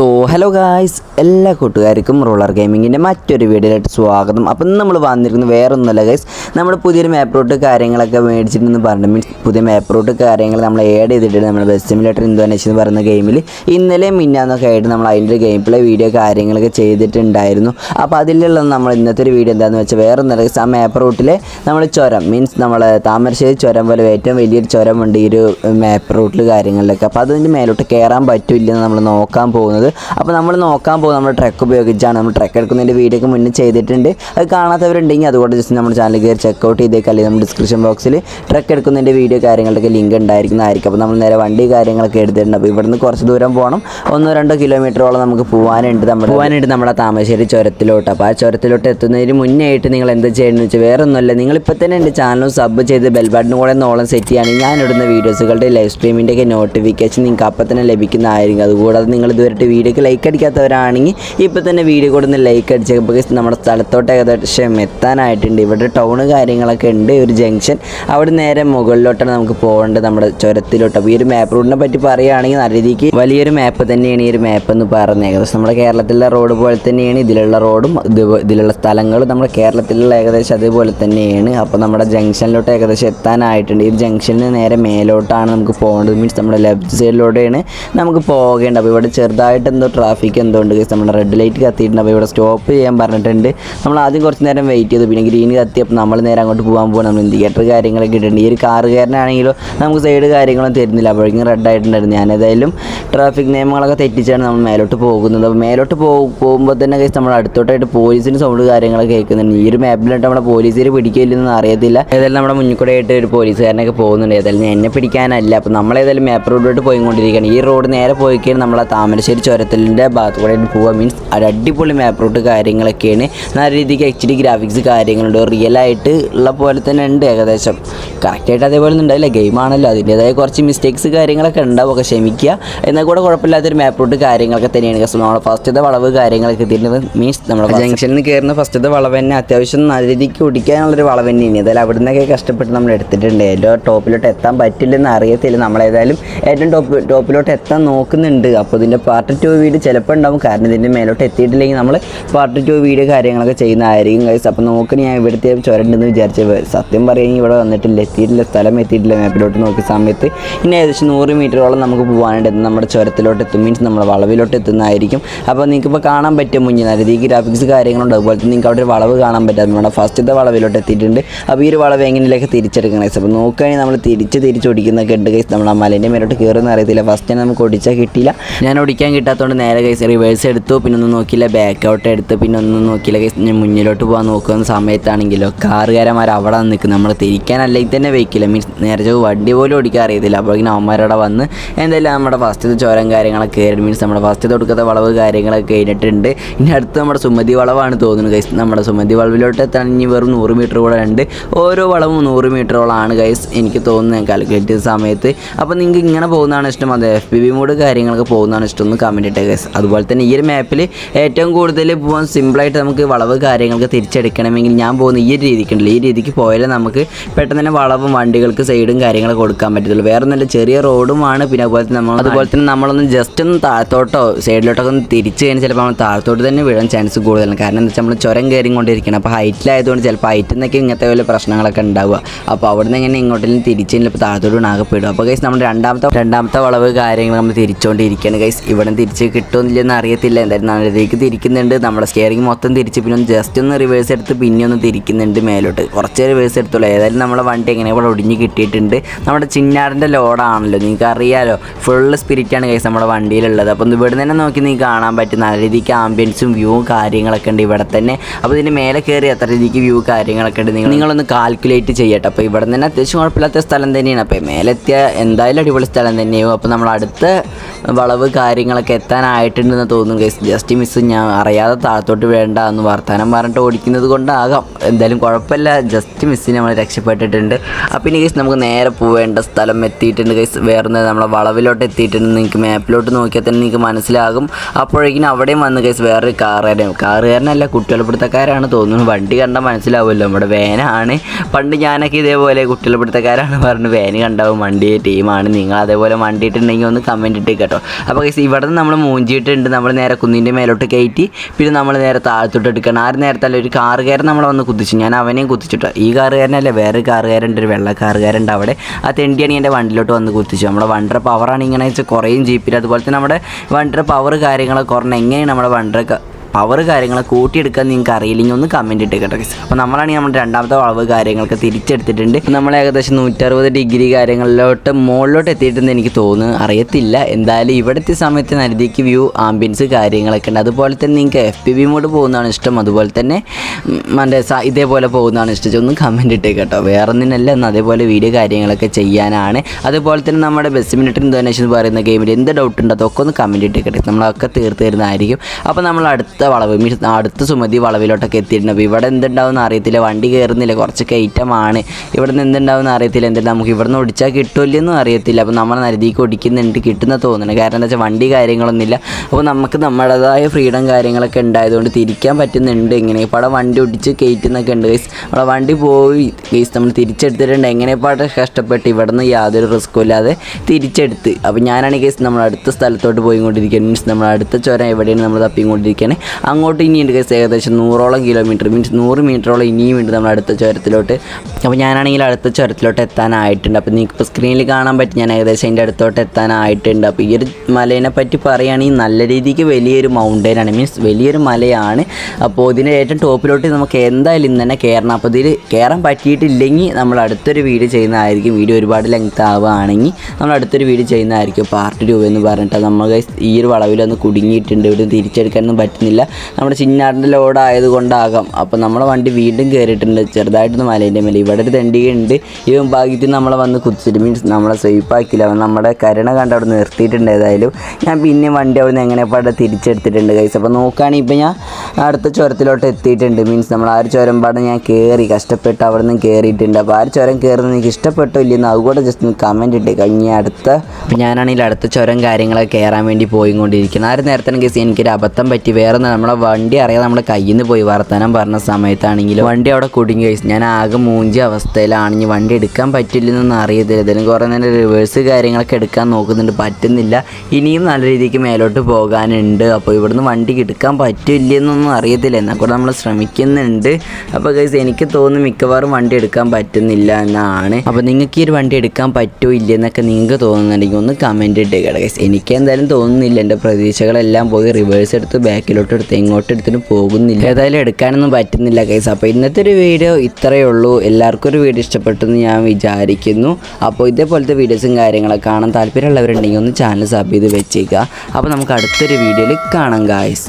So hello guys എല്ലാ കൂട്ടുകാർക്കും roller ഗെയിമിങ്ങിന്റെ മറ്റൊരു വീഡിയോയിലായിട്ട് സ്വാഗതം. അപ്പം നമ്മൾ വന്നിരിക്കുന്നത് വേറെ ഒന്നുമല്ല ഗൈസ് നമ്മൾ പുതിയൊരു മാപ്പ് റൂട്ട് കാര്യങ്ങളൊക്കെ മേടിച്ചിട്ടുണ്ടെന്ന് പറഞ്ഞു. മീൻസ് പുതിയ മാപ്പ് റൂട്ട് കാര്യങ്ങൾ നമ്മൾ ആഡ് ചെയ്തിട്ടുണ്ട് നമ്മുടെ ബെസ്റ്റ് സിമുലേറ്റർ ഇന്തോനേഷ്യ എന്ന് പറയുന്ന ഗെയിമിൽ ഇന്നലെ മിന്നാന്നൊക്കെ ആയിട്ട് നമ്മൾ അതിന്റെ ഒരു ഗെയിം പ്ലേ വീഡിയോ കാര്യങ്ങളൊക്കെ ചെയ്തിട്ടുണ്ടായിരുന്നു. അപ്പോൾ അതിലുള്ള നമ്മൾ ഇന്നത്തെ ഒരു വീഡിയോ എന്താണെന്ന് വെച്ചാൽ വേറെ ഒന്നുമല്ല ഗൈസ് ആ മാപ്പ് റൂട്ടിലെ നമ്മൾ ചുരം മീൻസ് നമ്മൾ താമരശ്ശേരി ചുരം പോലെ ഏറ്റവും വലിയൊരു ചുരമുണ്ട് ഈ ഒരു മാപ്പ് റൂട്ടിൽ കാര്യങ്ങളിലൊക്കെ. അപ്പോൾ അതിന്റെ മേലോട്ട് കയറാൻ പറ്റില്ലെന്ന് നമ്മൾ നോക്കാൻ പോകുന്നത്. അപ്പോൾ നമ്മൾ നോക്കാൻ പോകും നമ്മൾ ട്രക്ക് ഉപയോഗിച്ചാണ്. നമ്മൾ ട്രക്ക് എടുക്കുന്നതിന്റെ വീഡിയോ ഒക്കെ മുന്നേ ചെയ്തിട്ടുണ്ട്. അത് കാണാത്തവരുണ്ടെങ്കിൽ അതുകൊണ്ട് ജസ്റ്റ് നമ്മുടെ ചാനൽ കയറി ചെക്കൗട്ട് ചെയ്തേക്കാം. അല്ലെങ്കിൽ നമ്മുടെ ഡിസ്ക്രിപ്ഷൻ ബോക്സിൽ ട്രക്ക് എടുക്കുന്നതിന്റെ വീഡിയോ കാര്യങ്ങളൊക്കെ ലിങ്ക് ഉണ്ടായിരിക്കുന്നതായിരിക്കും. അപ്പോൾ നമ്മൾ നേരെ വണ്ടി കാര്യങ്ങളൊക്കെ എടുത്തിട്ടുണ്ട്. അപ്പോൾ ഇവിടുന്ന് കുറച്ച് ദൂരം പോകണം. ഒന്നോ രണ്ടോ കിലോമീറ്ററോളം നമുക്ക് പോകാനുണ്ട് നമ്മൾ പോകാനുണ്ട് നമ്മുടെ താമരശ്ശേരി ചുരത്തിലോട്ട്. അപ്പോൾ ആ ചുരത്തിലോട്ട് എത്തുന്നതിന് മുന്നേ ആയിട്ട് നിങ്ങൾ എന്ത് ചെയ്യണമെന്ന് വെച്ചാൽ വേറെ ഒന്നുമല്ല നിങ്ങൾ ഇപ്പോൾ തന്നെ എന്റെ ചാനലും സബ് ചെയ്ത് ബെൽ ബട്ടൺ കൂടെ നോളം സെറ്റ് ചെയ്യുകയാണെങ്കിൽ ഞാൻ ഇടുന്ന വീഡിയോസുകളുടെ ലൈവ് സ്ട്രീമിന്റെ ഒക്കെ നോട്ടിഫിക്കേഷൻ നിങ്ങൾക്ക് അപ്പം തന്നെ ലഭിക്കുന്നതായിരിക്കും. അതുകൂടാതെ നിങ്ങൾ ഇതുവരെ വീഡിയോക്ക് ലൈക്ക് അടിക്കാത്തവരാണെങ്കിൽ ഇപ്പോൾ തന്നെ വീഡിയോ കൊടുന്ന് ലൈക്ക് ലൈക്ക് അടിച്ചപ്പോൾ നമ്മുടെ സ്ഥലത്തോട്ട് ഏകദേശം എത്താനായിട്ടുണ്ട്. ഇവിടെ ടൗൺ കാര്യങ്ങളൊക്കെ ഉണ്ട്. ഒരു ജംഗ്ഷൻ അവിടെ നേരെ മുകളിലോട്ടാണ് നമുക്ക് പോകേണ്ടത് നമ്മുടെ ചുരത്തിലോട്ട്. ഈ ഒരു മാപ്പ് റൂട്ടിനെ പറ്റി പറയുകയാണെങ്കിൽ നല്ല രീതിക്ക് വലിയൊരു മാപ്പ് തന്നെയാണ് ഈ ഒരു മാപ്പ് എന്ന് പറയുന്നത് ഏകദേശം നമ്മുടെ കേരളത്തിലെ റോഡ് പോലെ തന്നെയാണ്. ഇതിലുള്ള റോഡും ഇതിലുള്ള സ്ഥലങ്ങളും നമ്മുടെ കേരളത്തിലുള്ള ഏകദേശം അതുപോലെ തന്നെയാണ്. അപ്പോൾ നമ്മുടെ ജംഗ്ഷനിലോട്ട് ഏകദേശം എത്താനായിട്ടുണ്ട്. ഈ ജംഗ്ഷനിൽ നേരെ മേലോട്ടാണ് നമുക്ക് പോകേണ്ടത്. മീൻസ് നമ്മുടെ ലെഫ്റ്റ് സൈഡിലൂടെയാണ് നമുക്ക് പോകേണ്ടത്. അപ്പോൾ ഇവിടെ ചെറുതായിട്ട് എന്തോ ട്രാഫിക് എന്തോ ഉണ്ട് കേസ് നമ്മുടെ റെഡ് ലൈറ്റ് കത്തിയിട്ടുണ്ട് അപ്പോൾ ഇവിടെ സ്റ്റോപ്പ് ചെയ്യാൻ പറഞ്ഞിട്ടുണ്ട്. നമ്മൾ ആദ്യം കുറച്ച് നേരം വെയിറ്റ് ചെയ്തു പിന്നെ ഗ്രീൻ കത്തിയപ്പോൾ നമ്മൾ നേരെ അങ്ങോട്ട് പോകാൻ പോകാൻ നമ്മൾ ഇൻഡിക്കേറ്റർ കാര്യങ്ങളൊക്കെ ഇട്ടിട്ടുണ്ട്. ഈ ഒരു കാറുകാരനാണെങ്കിലും നമുക്ക് സൈഡ് കാര്യങ്ങളൊന്നും തരുന്നില്ല. അപ്പോഴേക്കും റെഡ് ആയിട്ടുണ്ടായിരുന്നു. ഞാൻ ഏതായാലും ട്രാഫിക് നിയമങ്ങളൊക്കെ തെറ്റിച്ചാണ് നമ്മൾ മേലോട്ട് പോകുന്നത്. അപ്പോൾ മേലോട്ട് പോകു- പോകുമ്പോൾ തന്നെ കേസ് നമ്മൾ അടുത്തോട്ടായിട്ട് പോലീസിന് സൗണ്ട് കാര്യങ്ങളൊക്കെ കേൾക്കുന്നുണ്ട്. ഈ ഒരു മാപ്പിലായിട്ട് നമ്മുടെ പോലീസുകാർ പിടിക്കില്ലെന്ന് അറിയത്തില്ല. ഏതായാലും നമ്മുടെ മുന്നിൽ ആയിട്ട് ഒരു പോലീസുകാരനൊക്കെ പോകുന്നുണ്ട്. ഏതായാലും എന്നെ പിടിക്കാനല്ല. അപ്പോൾ നമ്മളേതായാലും മാപ്പ് റോഡിലോട്ട് പോയിക്കൊണ്ടിരിക്കുകയാണ്. ഈ റോഡ് നേരെ പോയിക്കഴിഞ്ഞാൽ നമ്മളെ താമരശ്ശേരി ചുരത്തിന്റെ ഭാഗത്ത് കൂടെ പോവുക. മീൻസ് ഒരു അടിപൊളി മാപ്പ് റൂട്ട് കാര്യങ്ങളൊക്കെയാണ്. നല്ല രീതിക്ക് എച്ച് ഡി ഗ്രാഫിക്സ് കാര്യങ്ങളുണ്ട്. റിയൽ ആയിട്ട് ഉള്ള പോലെ തന്നെ ഉണ്ട് ഏകദേശം. കറക്റ്റായിട്ട് അതേപോലെ ഒന്നും ഉണ്ടായില്ല ഗെയിമാണല്ലോ അതിന്റേതായ കുറച്ച് മിസ്റ്റേക്സ് കാര്യങ്ങളൊക്കെ ഉണ്ടാവും. ഒക്കെ ക്ഷമിക്കുക. എന്നാൽ കൂടെ കുഴപ്പമില്ലാത്തൊരു മാപ്പ് റൂട്ട് കാര്യങ്ങളൊക്കെ തന്നെയാണ്. കാരണം നമ്മുടെ ഫസ്റ്റത്തെ വളവ് കാര്യങ്ങളൊക്കെ തരുന്നത് മീൻസ് നമ്മുടെ ജംഗ്ഷനിൽ നിന്ന് കയറുന്ന ഫസ്റ്റത്തെ വളവ് തന്നെ അത്യാവശ്യം നല്ല രീതിക്ക് ഓടിക്കാനുള്ളൊരു വളവ് തന്നെയാണ്. ഏതായാലും അവിടെ നിന്നൊക്കെ കഷ്ടപ്പെട്ട് നമ്മൾ എടുത്തിട്ടുണ്ട്. ഏറ്റവും ടോപ്പിലോട്ട് എത്താൻ പറ്റില്ലെന്ന് അറിയത്തില്ല. നമ്മളേതായാലും ഏറ്റവും ടോപ്പ് ടോപ്പിലോട്ട് എത്താൻ നോക്കുന്നുണ്ട്. അപ്പോൾ ഇതിന്റെ പാർട്ട് ടു വീഡിയോ ചിലപ്പോൾ ഉണ്ടാവും. കാരണം ഇതിന്റെ മേലോട്ട് എത്തിയിട്ടില്ലെങ്കിൽ നമ്മൾ പാർട്ട് ടു വീഡിയോ കാര്യങ്ങളൊക്കെ ചെയ്യുന്നതായിരിക്കും ഗൈസ് അപ്പോൾ നോക്കി ഞാൻ ഇവിടുത്തെ ചുരണ്ടെന്ന് വിചാരിച്ച. സത്യം പറയുകയെങ്കിൽ ഇവിടെ വന്നിട്ടില്ല എത്തിയിട്ടില്ല സ്ഥലം എത്തിയിട്ടില്ല മാപ്പിലോട്ട് നോക്കിയ സമയത്ത്. ഇനി ഏകദേശം നൂറ് മീറ്ററോളം നമുക്ക് പോകാനുണ്ട് നമ്മുടെ ചുരത്തിലോട്ട് എത്തും. മീൻസ് നമ്മുടെ വളവിലോട്ട് എത്തുന്നതായിരിക്കും. അപ്പോൾ നിങ്ങൾക്ക് ഇപ്പോൾ കാണാൻ പറ്റും മുന്നിൽ. നല്ല രീതിക്ക് ഗ്രാഫിക്സ് കാര്യങ്ങളുണ്ട്. അതുപോലെ തന്നെ നിങ്ങൾക്ക് അവിടെ ഒരു വളവ് കാണാൻ പറ്റും. നമ്മുടെ ഫസ്റ്റത്തെ വളവിലോട്ട് എത്തിയിട്ടുണ്ട്. അപ്പോൾ ഈ ഒരു വളവ് എങ്ങനെയൊക്കെ തിരിച്ചെടുക്കണം ഗൈസ് അപ്പോൾ നോക്കുകയാണെങ്കിൽ നമ്മൾ തിരിച്ച് തിരിച്ച് ഓടിക്കുന്നൊക്കെ ഉണ്ട് ഗൈസ് നമ്മൾ ആ മലേന്റെ മേലോട്ട് കയറുന്ന അറിയത്തില്ല. ഫസ്റ്റ് തന്നെ നമുക്ക് ഓടിച്ചാൽ കിട്ടിയില്ല. ഞാൻ ഓടിക്കാൻ കിട്ടാത്തതുകൊണ്ട് നേരെ കൈസ് റിവേഴ്സ് എടുത്തു. പിന്നെ ഒന്നും നോക്കിയില്ല. ബാക്ക് ഔട്ട് എടുത്ത്. പിന്നെ ഒന്നും നോക്കിയില്ല കൈസ് മുന്നിലോട്ട് പോകാൻ നോക്കുന്ന സമയത്താണെങ്കിലോ കാറുകാരന്മാർ അവിടെ നിൽക്കും നമ്മൾ തിരിക്കാനല്ലെങ്കിൽ തന്നെ വെക്കില്ല. മീൻസ് നേരെ വണ്ടി പോലും ഓടിക്കാൻ അറിയത്തില്ല. ഇങ്ങനെ അവന്മാരവിടെ വന്ന് എന്തായാലും നമ്മുടെ ഫസ്റ്റ് ചോരം കാര്യങ്ങളൊക്കെ കയറി മീൻസ് നമ്മുടെ ഫസ്റ്റ് തൊടുക്കത്തെ വളവ് കാര്യങ്ങളൊക്കെ കഴിഞ്ഞിട്ടുണ്ട്. ഇനി അടുത്ത് നമ്മുടെ സുമതി വളവാണ് തോന്നുന്നത് കൈസ് നമ്മുടെ സുമതി വളവിലോട്ട് എത്താൻ ഇനി വെറും നൂറ് മീറ്റർ കൂടെ ഉണ്ട്. ഓരോ വളവും നൂറ് മീറ്ററോളാണ് കൈസ് എനിക്ക് തോന്നുന്നത് കാൽക്കുലേറ്റ് ചെയ്ത സമയത്ത്. അപ്പോൾ നിങ്ങൾക്ക് ഇങ്ങനെ പോകുന്നതാണ് ഇഷ്ടം. അത് എഫ് പി ബി മോഡ് കാര്യങ്ങളൊക്കെ പോകുന്നതാണ് ഇഷ്ടം. ഒന്ന് കമന്റ് ഇട്ടേ ഗസ് അതുപോലെ തന്നെ ഈ ഒരു മാപ്പിൽ ഏറ്റവും കൂടുതൽ പോകാൻ സിമ്പിളായിട്ട് നമുക്ക് വളവ് കാര്യങ്ങൾക്ക് തിരിച്ചെടുക്കണമെങ്കിൽ ഞാൻ പോകുന്ന ഈ ഒരു രീതിക്കുണ്ടല്ലോ ഈ രീതിക്ക് പോയാലേ നമുക്ക് പെട്ടെന്ന് തന്നെ വളവും വണ്ടികൾക്ക് സൈഡും കാര്യങ്ങളൊക്കെ കൊടുക്കാൻ പറ്റത്തുള്ളൂ. വേറെ നല്ല ചെറിയ റോഡുമാണ് പിന്നെ അതുപോലെ തന്നെ നമ്മൾ അതുപോലെ തന്നെ നമ്മളൊന്ന് ജസ്റ്റ് ഒന്ന് താഴത്തോട്ടോ സൈഡിലോട്ടൊക്കെ ഒന്ന് തിരിച്ച് കഴിഞ്ഞാൽ ചിലപ്പോൾ നമ്മൾ താഴത്തോട്ട് തന്നെ വീഴാൻ ചാൻസ് കൂടുതലാണ്. കാരണം എന്താ വെച്ചാൽ നമ്മൾ ചുരം കയറി കൊണ്ടിരിക്കണം. അപ്പോൾ ഹൈറ്റിലായതുകൊണ്ട് ചിലപ്പോൾ ഹൈറ്റിൽ നിന്നൊക്കെ ഇങ്ങനത്തെ വലിയ പ്രശ്നങ്ങളൊക്കെ ഉണ്ടാവുക. അപ്പോൾ അവിടെ നിന്ന് ഇങ്ങനെ ഇങ്ങോട്ടെങ്കിലും തിരിച്ച് ഇപ്പോൾ താഴത്തോട്ട് ആകപ്പെടും അപ്പോൾ ഗൈസ് നമ്മൾ രണ്ടാമത്തെ രണ്ടാമത്തെ വളവ് കാര്യങ്ങൾ നമ്മൾ തിരിച്ചുകൊണ്ടിരിക്കുകയാണ് ഗൈസ് ഇവിടെ തിരിച്ച് കിട്ടുമെന്നില്ലെന്ന് അറിയത്തില്ല. എന്തായാലും നല്ല രീതിക്ക് തിരിക്കുന്നുണ്ട്. നമ്മുടെ സ്റ്റിയറിംഗ് മൊത്തം തിരിച്ച്. പിന്നെ ഒന്ന് ജസ്റ്റ് ഒന്ന് റിവേഴ്സ് എടുത്ത് പിന്നെ ഒന്ന് തിരിക്കുന്നുണ്ട് മേലോട്ട്. കുറച്ച് റിവേഴ്സ് എടുത്തുള്ളൂ. ഏതായാലും നമ്മുടെ വണ്ടി എങ്ങനെ ഇവിടെ ഒടിഞ്ഞ് കിട്ടിയിട്ടുണ്ട്. നമ്മുടെ ചിന്നാറിന്റെ ലോഡാണല്ലോ നിങ്ങൾക്ക് അറിയാലോ. ഫുള്ള് സ്പിരിറ്റാണ് കേസ് നമ്മുടെ വണ്ടിയിലുള്ളത്. അപ്പോൾ ഇവിടെ തന്നെ നോക്കി നിങ്ങൾക്ക് കാണാൻ പറ്റും. നല്ല രീതിക്ക് ആംബിയൻസും വ്യൂവും കാര്യങ്ങളൊക്കെ ഉണ്ട് ഇവിടെ തന്നെ. അപ്പോൾ ഇതിന്റെ മേലെ കയറി എത്ര രീതിക്ക് വ്യൂ കാര്യങ്ങളൊക്കെ ഉണ്ട്. നിങ്ങൾ നിങ്ങളൊന്ന് കാൽക്കുലേറ്റ് ചെയ്യട്ടെ. അപ്പോൾ ഇവിടെ തന്നെ അത്യാവശ്യം കുഴപ്പമില്ലാത്ത സ്ഥലം തന്നെയാണ്. അപ്പോൾ മേലെത്തിയ എന്തായാലും അടിപൊളി സ്ഥലം തന്നെയാവും. അപ്പോൾ നമ്മൾ അടുത്ത വളവ് കാര്യങ്ങളൊക്കെ എത്താനായിട്ടുണ്ടെന്ന് തോന്നുന്നു ഗൈസ് ജസ്റ്റ് മിസ് ഞാൻ അറിയാതെ താഴത്തോട്ട് വേണ്ട എന്ന് വർത്തമാനം പറഞ്ഞിട്ട് ഓടിക്കുന്നത് കൊണ്ടാകാം. എന്തായാലും കുഴപ്പമില്ല. ജസ്റ്റ് മിസ്സിന് നമ്മൾ രക്ഷപ്പെട്ടിട്ടുണ്ട്. അപ്പം ഇനി ഗൈസ് നമുക്ക് നേരെ പോവേണ്ട സ്ഥലം എത്തിയിട്ടുണ്ട് ഗൈസ് വേറെ നമ്മളെ വളവിലോട്ട് എത്തിയിട്ടുണ്ട്. നിങ്ങൾക്ക് മാപ്പിലോട്ട് നോക്കിയാൽ തന്നെ നിങ്ങൾക്ക് മനസ്സിലാകും. അപ്പോഴേക്കും അവിടെയും വന്ന് ഗൈസ് വേറൊരു കാറുകാരൻ. കാറുകാരനല്ല കുട്ടികൾപ്പിടുത്തക്കാരാണ് തോന്നുന്നു. വണ്ടി കണ്ടാൽ മനസ്സിലാവുമല്ലോ. നമ്മുടെ വേനാണ് പണ്ട് ഞാനൊക്കെ ഇതേപോലെ കുട്ടികൾപ്പിടുത്തക്കാരാണ് പറഞ്ഞു വേന കണ്ടാവും. വണ്ടി ടീമാണ് നിങ്ങൾ അതേപോലെ വണ്ടിയിട്ടുണ്ടെങ്കിൽ ഒന്ന് കമന്റ് ഇട്ട് കേട്ടോ. അപ്പോൾ ഗൈസ് ഇവിടെ നിന്ന് നമ്മൾ നമ്മൾ മൂഞ്ചിയിട്ടുണ്ട്. നമ്മൾ നേരെ കുന്നിന്റെ മേലോട്ട് കയറ്റി പിന്നെ നമ്മൾ നേരെ താഴത്തോട്ട് എടുക്കണം ആ നേരത്തല്ല ഒരു കാറുകാരൻ നമ്മളെ വന്ന് കുത്തിച്ചു ഞാൻ അവനെയും കുത്തിച്ചിട്ട് ഈ കാറുകാരനല്ല വേറെ കാറുകാരുണ്ട് ഒരു വെള്ള കാറുകാരുണ്ട് അവിടെ. ആ തെണ്ടിയാണ് എന്റെ വണ്ടിയിലോട്ട് വന്ന് കുത്തിച്ചു നമ്മുടെ വണ്ടിയുടെ പവറാണ് ഇങ്ങനെ വെച്ചാൽ കുറേയും ജീപ്പിൽ അതുപോലെ തന്നെ നമ്മുടെ വണ്ടിയുടെ പവർ കാര്യങ്ങളൊക്കെ കുറഞ്ഞ എങ്ങനെയാണ് നമ്മുടെ വണ്ടിയുടെ പവർ കാര്യങ്ങൾ കൂട്ടിയെടുക്കാൻ നിങ്ങൾക്ക് അറിയില്ലെങ്കിൽ ഒന്ന് കമന്റ് ഇട്ട് കേട്ടോ അപ്പോൾ നമ്മളാണ് നമ്മുടെ രണ്ടാമത്തെ വളവ് കാര്യങ്ങളൊക്കെ തിരിച്ചെടുത്തിട്ടുണ്ട്. നമ്മൾ ഏകദേശം നൂറ്ററുപത് ഡിഗ്രി കാര്യങ്ങളിലോട്ട് മുകളിലോട്ട് എത്തിയിട്ടെന്ന് എനിക്ക് തോന്നുന്നു. അറിയത്തില്ല. എന്തായാലും ഇവിടുത്തെ സമയത്ത് നരുതിക്ക് വ്യൂ ആംബിയൻസ് കാര്യങ്ങളൊക്കെ ഉണ്ട്. അതുപോലെ തന്നെ നിങ്ങൾക്ക് എഫ് പി വി മോഡ് പോകുന്നതാണ് ഇഷ്ടം. അതുപോലെ തന്നെ മറ്റേ ഇതേപോലെ പോകുന്നതാണ് ഇഷ്ടം. ഒന്ന് കമന്റ് ഇട്ടേ കേട്ടോ. വേറെ ഒന്നിനല്ല ഒന്ന് അതേപോലെ വീഡിയോ കാര്യങ്ങളൊക്കെ ചെയ്യാനാണ്. അതുപോലെ തന്നെ നമ്മുടെ ബെസ്റ്റ് മിനിറ്റ് ഡൊനേഷൻ പറയുന്ന ഗെയിമിൽ എന്ത് ഡൗട്ട് ഉണ്ടോ അതൊക്കെ ഒന്ന് കമന്റ് ഇട്ടേക്കട്ടെ നമ്മളൊക്കെ തീർത്ത് തരുന്നതായിരിക്കും. അപ്പോൾ നമ്മൾ അടുത്ത വളവ് മീൻസ് അടുത്ത സുമതി വളവിലോട്ടൊക്കെ എത്തിയിട്ടുണ്ട്. അപ്പോൾ ഇവിടെ എന്തുണ്ടാവും അറിയത്തില്ല. വണ്ടി കയറുന്നില്ല. കുറച്ച് കയറ്റമാണ് ഇവിടെ നിന്ന് എന്തുണ്ടാവും അറിയത്തില്ല. എന്തുണ്ട് നമുക്ക് ഇവിടെ നിന്ന് ഒടിച്ചാൽ കിട്ടില്ലെന്നും അറിയത്തില്ല. അപ്പോൾ നമ്മൾ നരുതിക്ക് ഒടിക്കുന്നുണ്ട് കിട്ടുന്ന തോന്നുന്നു. കാരണം എന്താ വെച്ചാൽ വണ്ടി കാര്യങ്ങളൊന്നുമില്ല. അപ്പോൾ നമുക്ക് നമ്മുടേതായ ഫ്രീഡം കാര്യങ്ങളൊക്കെ ഉണ്ടായതുകൊണ്ട് തിരിക്കാൻ പറ്റുന്നുണ്ട്. ഇപ്പോൾ അവിടെ വണ്ടി ഒടിച്ച് കയറ്റുന്നൊക്കെ ഉണ്ട് ഗൈസ് അവിടെ വണ്ടി പോയി ഗൈസ് നമ്മൾ തിരിച്ചെടുത്തിട്ടുണ്ട്. എങ്ങനെ പാട്ട് കഷ്ടപ്പെട്ട് ഇവിടെ നിന്ന് യാതൊരു റിസ്ക്കും ഇല്ലാതെ തിരിച്ചെടുത്ത്. അപ്പോൾ ഞാനാണ് ഗൈസ് നമ്മൾ അടുത്ത സ്ഥലത്തോട്ട് പോയിക്കൊണ്ടിരിക്കുന്നത് മീൻസ് നമ്മൾ അടുത്ത ചുരം എവിടെയാണ് നമ്മൾ തപ്പിക്കൊണ്ടിരിക്കുകയാണ്. അങ്ങോട്ട് ഇനിയുണ്ട് ഗൈസ് ഏകദേശം നൂറോളം കിലോമീറ്റർ മീൻസ് നൂറ് മീറ്ററോളം ഇനിയും ഉണ്ട് നമ്മൾ അടുത്ത ചുരത്തിലോട്ട്. അപ്പോൾ ഞാനാണെങ്കിൽ അടുത്ത ചുരത്തിലോട്ട് എത്താനായിട്ടുണ്ട്. അപ്പോൾ നിങ്ങൾക്ക് ഇപ്പോൾ സ്ക്രീനിൽ കാണാൻ പറ്റും. ഞാൻ ഏകദേശം അതിന്റെ അടുത്തോട്ട് എത്താനായിട്ടുണ്ട്. അപ്പോൾ ഈ ഒരു മലേനെ പറ്റി പറയുകയാണെങ്കിൽ നല്ല രീതിക്ക് വലിയൊരു മൗണ്ടൈനാണ് മീൻസ് വലിയൊരു മലയാണ്. അപ്പോൾ ഇതിന്റെ ഏറ്റവും ടോപ്പിലോട്ട് നമുക്ക് എന്തായാലും ഇന്ന് തന്നെ കയറണം അപ്പോൾ ഇതിൽ കയറാൻ പറ്റിയിട്ടില്ലെങ്കിൽ നമ്മൾ അടുത്തൊരു വീഡിയോ ചെയ്യുന്നതായിരിക്കും. വീഡിയോ ഒരുപാട് ലെങ്ത് ആവുകയാണെങ്കിൽ നമ്മൾ അടുത്തൊരു വീഡിയോ ചെയ്യുന്നതായിരിക്കും. പാർട്ട് ടു എന്ന് പറഞ്ഞിട്ട് നമ്മൾ ഈ ഒരു വളവിലൊന്ന് കുടുങ്ങിയിട്ടുണ്ട്. ഇവിടെ തിരിച്ചെടുക്കാനൊന്നും പറ്റുന്നില്ല. നമ്മുടെ ചിന്നാറിന്റെ ലോഡ് കൊണ്ടാകാം അപ്പോൾ നമ്മളെ വണ്ടി വീണ്ടും കയറിയിട്ടുണ്ട് ചെറുതായിട്ടൊന്ന് മലേന്റെ മേലെ. ഇവിടെ ഒരു തെണ്ടിയുണ്ട്. ഇവൻ ഭാഗ്യത്തിൽ നമ്മളെ വന്ന് കുത്തിച്ചിട്ട് മീൻസ് നമ്മളെ സേഫ് ആക്കില്ല അവൻ നമ്മുടെ കരുണ കണ്ട് അവിടെ നിർത്തിയിട്ടുണ്ട് ഏതായാലും. ഞാൻ പിന്നെ വണ്ടി അവിടെ നിന്ന് എങ്ങനെ പാടെ തിരിച്ചെടുത്തിട്ടുണ്ട് കൈസ് അപ്പോൾ നോക്കുകയാണെങ്കിൽ ഇപ്പം ഞാൻ അടുത്ത ചുരത്തിലോട്ട് എത്തിയിട്ടുണ്ട്. മീൻസ് നമ്മൾ ആ ഒരു ചുരം പാടെ ഞാൻ കയറി കഷ്ടപ്പെട്ട് അവിടെ നിന്ന് കയറിയിട്ടുണ്ട് അപ്പോൾ ആ ഒരു ചുരം കയറുന്നത് എനിക്ക് ഇഷ്ടപ്പെട്ടോ ഇല്ലെന്ന് അതുകൂടെ ജസ്റ്റ് ഒന്ന് കമന്റ് ഇട്ട് കഴിഞ്ഞ അടുത്ത. ഞാനാണെങ്കിൽ അടുത്ത ചുരം കാര്യങ്ങളൊക്കെ കയറാൻ വേണ്ടി പോയിക്കൊണ്ടിരിക്കുന്നത് ആ ഒരു നേരത്തെ കേസ് എനിക്കൊരു അബദ്ധം പറ്റി. വേറെ നമ്മളെ വണ്ടി അറിയാതെ നമ്മുടെ കയ്യിൽ നിന്ന് പോയി വർത്തമാനം പറഞ്ഞ സമയത്താണെങ്കിലും വണ്ടി അവിടെ കുടുങ്ങി കഴിച്ചു ഞാൻ ആകെ മൂഞ്ചി അവസ്ഥയിലാണ്. ഇനി വണ്ടി എടുക്കാൻ പറ്റില്ലെന്നൊന്നും അറിയത്തില്ല. ഇതിന് കുറേ നേരം റിവേഴ്സ് കാര്യങ്ങളൊക്കെ എടുക്കാൻ നോക്കുന്നുണ്ട്. പറ്റുന്നില്ല. ഇനിയും നല്ല രീതിക്ക് മേലോട്ട് പോകാനുണ്ട്. അപ്പോൾ ഇവിടുന്ന് വണ്ടി എടുക്കാൻ പറ്റില്ലെന്നൊന്നും അറിയത്തില്ല. എന്നാൽ കൂടെ നമ്മൾ ശ്രമിക്കുന്നുണ്ട്. അപ്പോൾ ഗൈസ് എനിക്ക് തോന്നുന്നു മിക്കവാറും വണ്ടി എടുക്കാൻ പറ്റുന്നില്ല എന്നാണ്. അപ്പോൾ നിങ്ങൾക്ക് ഈ ഒരു വണ്ടി എടുക്കാൻ പറ്റുമോ ഇല്ലെന്നൊക്കെ നിങ്ങൾക്ക് തോന്നുന്നുണ്ടെങ്കിൽ ഒന്ന് കമന്റ് ഇട്ടേക്കട ഗൈസ് എനിക്ക് എന്തായാലും തോന്നുന്നില്ല. എന്റെ പ്രതീക്ഷകളെല്ലാം പോയി റിവേഴ്സ് എടുത്ത് ബാക്കിലോട്ട് എടുത്ത് ഇങ്ങോട്ട് എടുത്തിട്ട് പോകുന്നില്ല. ഏതായാലും എടുക്കാനൊന്നും പറ്റുന്നില്ല കേസ് അപ്പോൾ ഇന്നത്തെ ഒരു വീഡിയോ ഇത്രയേ ഉള്ളൂ. എല്ലാവർക്കും ഒരു വീഡിയോ ഇഷ്ടപ്പെട്ടെന്ന് ഞാൻ വിചാരിക്കുന്നു. അപ്പോൾ ഇതേപോലത്തെ വീഡിയോസും കാര്യങ്ങളൊക്കെ കാണാൻ താല്പര്യമുള്ളവരുണ്ടെങ്കിൽ ഒന്ന് ചാനൽ സബ് ചെയ്ത് വെച്ചേക്കുക. അപ്പോൾ നമുക്ക് അടുത്തൊരു വീഡിയോയിൽ കാണാം ഗായ്സ്